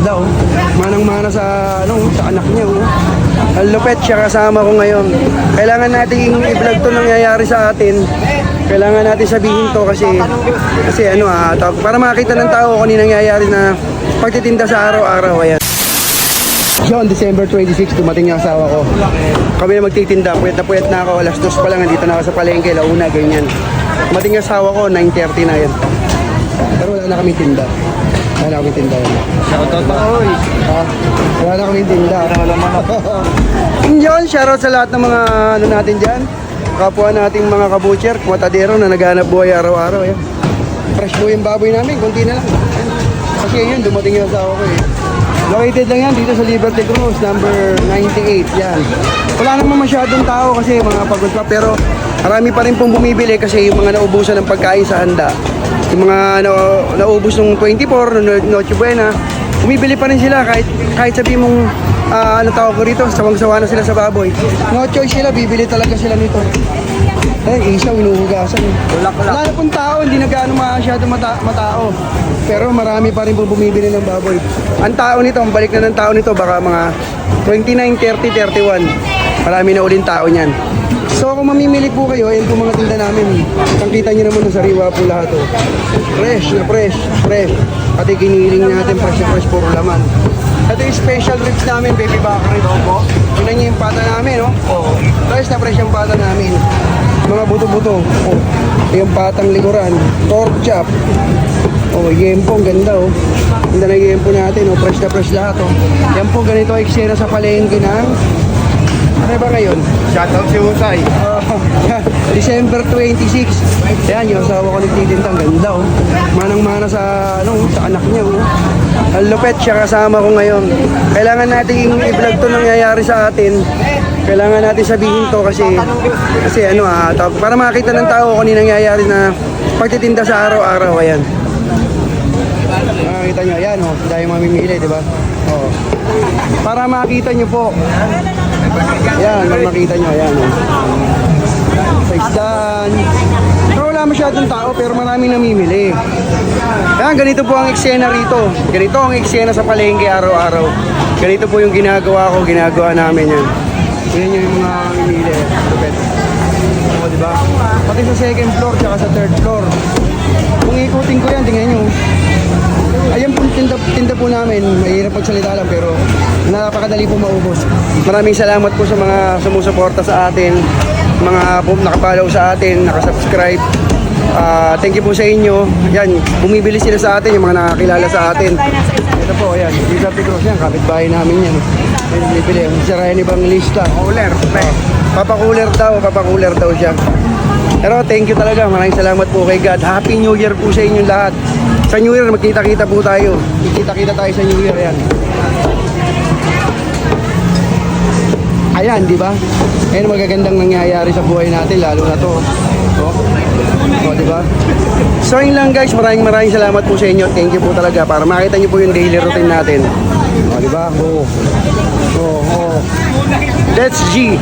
ganda oh. Manang-mana sa, ano, sa anak niya oh. Ang lupet siya kasama ko ngayon. Kailangan natin i-vlog to nangyayari sa atin. Kailangan natin sabihin to kasi kasi ano ah, para makita ng tao kung ano nangyayari na pagtitinda sa araw-araw. Ayan. Yun, December 26, dumating yung asawa ko. Kami na magtitinda, puyat na puyat na ako. Alas dos pa lang, nandito na ako sa palengke, launa, ganyan. Dumating yung asawa ko, 9.30 na yan. Pero wala na kami tinda. Wala kami tinda. Yan. Shoutout pa, oy. Ha? Wala kami tinda. Yun, shoutout sa lahat ng mga ano natin dyan. Kapwa nating mga kabutcher, kwatadero na naghanap buhay araw-araw. Yan. Fresh po yung baboy namin, konti na lang. Kasi yun, dumating yung asawa ko eh. Located lang yan dito sa Liberty Cruz, number 98. Yan. Wala naman masyadong tao kasi mga pagod pa. Pero marami pa rin pong bumibili kasi yung mga naubusan ng pagkain sa handa. Yung mga na, naubos ng 24, ng Noche Buena, bumibili pa rin sila kahit, kahit sabi mong ah, ano tawag ko rito, sawang-sawa na sila sa baboy. No choice sila, bibili talaga sila nito. Eh, isaw, inuhugasan. Wala na pong tao, hindi na gaano masyado mata matao. Pero marami pa rin po bumibili ng baboy. Ang tao nito, ang balik na ng tao nito, baka mga 29, 30, 31. Marami na uling tao niyan. So kung mamimili po kayo, ayun po mga tinda namin. Nakita niyo naman na sariwa po lahat. Oh. Fresh na fresh, fresh. Pati giniling natin, fresh fresh, puro laman. Ito yung special ribs namin, baby back rib. Opo. Yun niyo yung pata namin, no? Oo. Fresh na fresh yung pata namin. Mga buto-buto. Oh. Yung patang likuran. Pork chop. Oh, yempo, ang ganda oh. Ganda na yempo natin, oh. fresh na fresh lahat oh. Yan po, ganito ang eksena sa palengke ng... Ano ba ngayon? Shoutout si Usay. December 26. Ayan, yung asawa ko nagtitinda. Ang ganda, oh. Manang-mana sa, ano, sa anak niya, oh. Ang lupet siya kasama ko ngayon. Kailangan natin i-vlog to nangyayari sa atin. Kailangan natin sabihin to kasi kasi ano ah, para makita ng tao kung ano nangyayari na pagtitinda sa araw-araw. Ayan. Makikita nyo, ayan oh, dahil mamimili, di ba? Oo. Para makita nyo po. Ayan, para makita nyo, ayan oh. Sa isdaan. Pero wala masyadong tao, pero maraming namimili. Ayan, ganito po ang eksena rito. Ganito ang eksena sa palengke araw-araw. Ganito po yung ginagawa ko, ginagawa namin yan. Yan yung mga namimili. Lupet. Oo, di ba? Pati sa second floor, tsaka sa third floor. Kung ikutin ko yan, tingnan nyo. Po namin, mahirap pagsalita lang pero napakadali po maubos. Maraming salamat po sa mga sumusuporta sa atin, mga po nakapalaw sa atin, nakasubscribe. Ah, thank you po sa inyo. Yan, bumibili sila sa atin, yung mga nakakilala sa atin. Ito po, ayan, dito sa Picos yan, kapitbahay namin yan. Yan, bumibili. Si Ryan Evangelista. Cooler. Papakuler daw, papakuler daw siya. Pero thank you talaga. Maraming salamat po kay God. Happy New Year po sa inyong lahat. Sa New Year, magkita-kita po tayo. Magkita-kita tayo sa New Year. Ayan. Ayan, di ba? Ayan ang magagandang nangyayari sa buhay natin, lalo na to. Oh. Oh, di ba? So yun lang guys, maraming maraming salamat po sa inyo. Thank you po talaga para makita niyo po yung daily routine natin. Oh, di ba? Oh. Oh, oh. That's G.